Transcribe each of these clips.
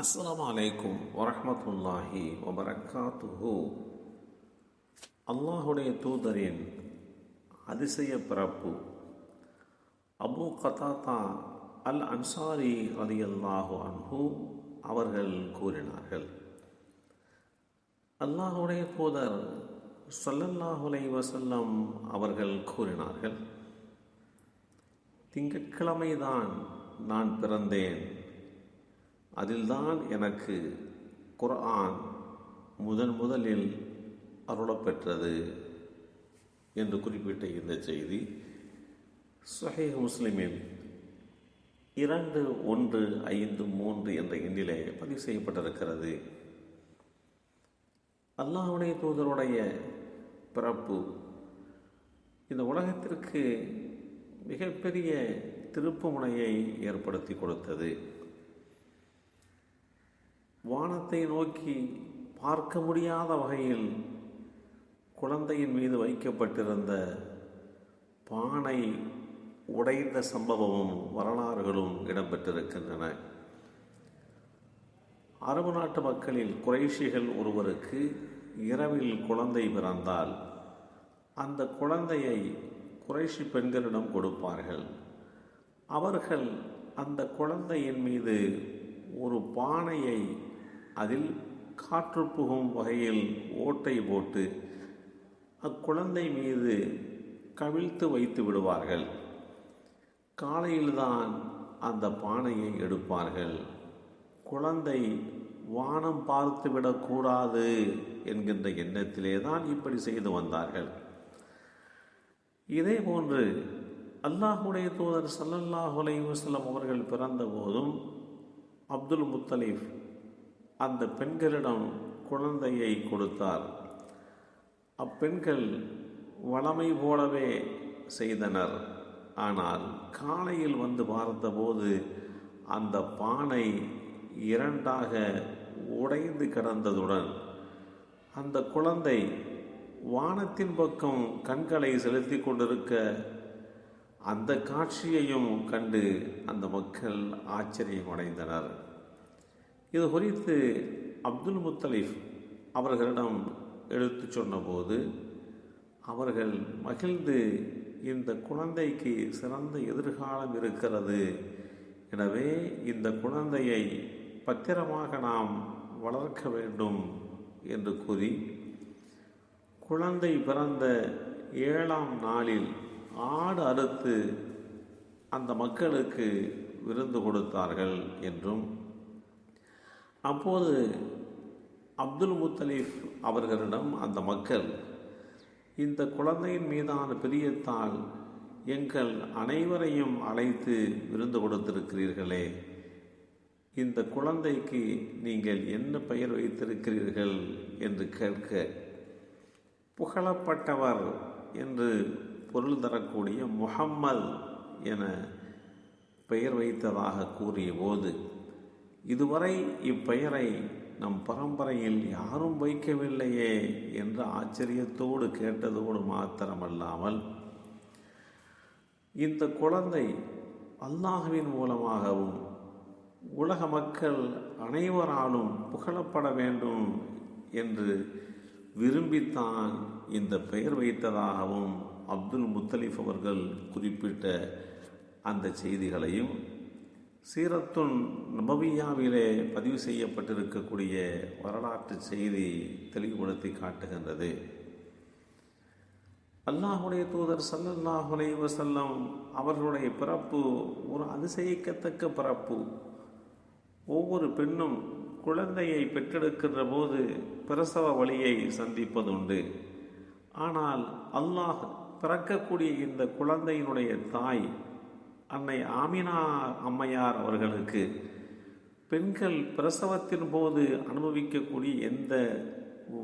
அஸ்ஸலாமு அலைக்கும் வரஹ்மத்துல்லாஹி வபரக்காத்துஹு அல்லாஹுடைய தூதரின் அதிசய பிறப்பு. அபு கதாத்தா அல் அன்சாரி அலி அல்லாஹு அன்ஹு அவர்கள் கூறினார்கள். அல்லாஹுடைய தூதர் சல்லல்லாஹுலை வசல்லம் அவர்கள் கூறினார்கள் திங்கட்கிழமைதான் நான் பிறந்தேன். அதில்தான் எனக்கு குர்ஆன் முதன் முதலில் அருளப்பெற்றது என்று குறிப்பிட்ட இந்த செய்தி. சஹீஹ் முஸ்லிமில் இரண்டு ஒன்று ஐந்து மூன்று என்ற எண்ணிலே பதிவு செய்யப்பட்டிருக்கிறது. அல்லாஹுடைய தூதருடைய பிறப்பு இந்த உலகத்திற்கு மிகப்பெரிய திருப்புமுனையை ஏற்படுத்தி கொடுத்தது. வானத்தை நோக்கி பார்க்க முடியாத வகையில் குழந்தையின் மீது வைக்கப்பட்டிருந்த பானை உடைந்த சம்பவமும் வரலாறுகளும் இடம்பெற்றிருக்கின்றன. அரபு நாட்டு மக்களில் குறைஷிகள் ஒருவருக்கு இரவில் குழந்தை பிறந்தால் அந்த குழந்தையை குறைஷி பெண்களிடம் கொடுப்பார்கள். அவர்கள் அந்த குழந்தையின் மீது ஒரு பானையை அதில் காற்று புகும் வகையில் ஓட்டை போட்டு அக்குழந்தை மீது கவிழ்த்து வைத்து விடுவார்கள். காலையில்தான் அந்த பானையை எடுப்பார்கள். குழந்தை வானம் பார்த்து விடக்கூடாது என்கின்ற எண்ணத்திலே தான் இப்படி செய்து வந்தார்கள். இதே போன்று அல்லாஹுடைய தூதர் சல்லல்லாஹுலை வசலம் அவர்கள் பிறந்த போதும் அப்துல் முத்தலீஃப் அந்த பெண்களிடம் குழந்தையை கொடுத்தார். அப்பெண்கள் வளமை போலவே செய்தனர். ஆனால் காலையில் வந்து பார்த்தபோது அந்த பானை இரண்டாக உடைந்து கிடந்ததுடன் அந்த குழந்தை வானத்தின் பக்கம் கண்களை செலுத்தி கொண்டிருக்க அந்த காட்சியையும் கண்டு அந்த மக்கள் ஆச்சரியமடைந்தனர். இது குறித்து அப்துல் முத்தலிஃப் அவர்களிடம் எடுத்து சொன்னபோது அவர்கள் மகிழ்ந்து இந்த குழந்தைக்கு சிறந்த எதிர்காலம் இருக்கிறது. எனவே இந்த குழந்தையை பத்திரமாக நாம் வளர்க்க வேண்டும் என்று கூறி குழந்தை பிறந்த ஏழாம் நாளில் ஆடு அறுத்து அந்த மக்களுக்கு விருந்து கொடுத்தார்கள் என்றும் அப்போது அப்துல் முத்தலீஃப் அவர்களிடம் அந்த மக்கள் இந்த குழந்தையின் மீதான பிரியத்தால் எங்கள் அனைவரையும் அழைத்து விருந்து கொடுத்திருக்கிறீர்களே. இந்த குழந்தைக்கு நீங்கள் என்ன பெயர் வைத்திருக்கிறீர்கள்? என்று கேட்க புகழப்பட்டவர் என்று பொருள் தரக்கூடிய முகம்மது என பெயர் வைத்ததாக கூறிய போது இதுவரை இப்பெயரை நம் பரம்பரையில் யாரும் வைக்கவில்லையே என்ற ஆச்சரியத்தோடு கேட்டதோடு மாத்திரமல்லாமல் இந்த குழந்தை அல்லாஹுவின் மூலமாகவும் உலக மக்கள் அனைவராலும் புகழப்பட வேண்டும் என்று விரும்பித்தான் இந்த பெயர் வைத்ததாகவும் அப்துல் முத்தலிஃப் அவர்கள் குறிப்பிட்ட அந்த செய்திகளையும் சீரத்துன் நபவியாவிலே பதிவு செய்யப்பட்டிருக்கக்கூடிய வரலாற்று செய்தி தெளிவுபடுத்தி காட்டுகின்றது. அல்லாஹுடைய தூதர் சல்லல்லாஹுலே வசல்லம் அவர்களுடைய பிறப்பு ஒரு அதிசயிக்கத்தக்க பிறப்பு. ஒவ்வொரு பெண்ணும் குழந்தையை பெற்றெடுக்கின்ற போது பிரசவ வழியை சந்திப்பதுண்டு. ஆனால் அல்லாஹ் பிறக்கக்கூடிய இந்த குழந்தையினுடைய தாய் அன்னை ஆமினா அம்மையார் அவர்களுக்கு பெண்கள் பிரசவத்தின் போது அனுபவிக்கக்கூடிய எந்த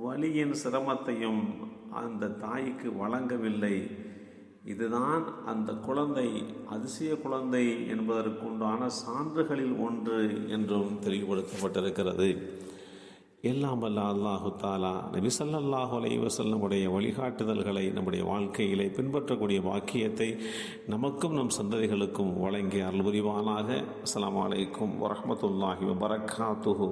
வலியின் சிரமத்தையும் அந்த தாய்க்கு வழங்கவில்லை. இதுதான் அந்த குழந்தை அதிசய குழந்தை என்பதற்குண்டான சான்றுகளில் ஒன்று என்றும் தெளிவுபடுத்தப்பட்டிருக்கிறது. எல்லாம் வல்ல அல்லாஹு தாலா நபி ஸல்லல்லாஹு அலைஹி வழிகாட்டுதல்களை நம்முடைய வாழ்க்கையிலே பின்பற்றக்கூடிய வாக்கியத்தை நமக்கும் நம் சந்ததிகளுக்கும் வழங்கி அருள் புரிவானாக. அலைக்கும் வரமத்துல்லாஹி வபரகாத்துஹு.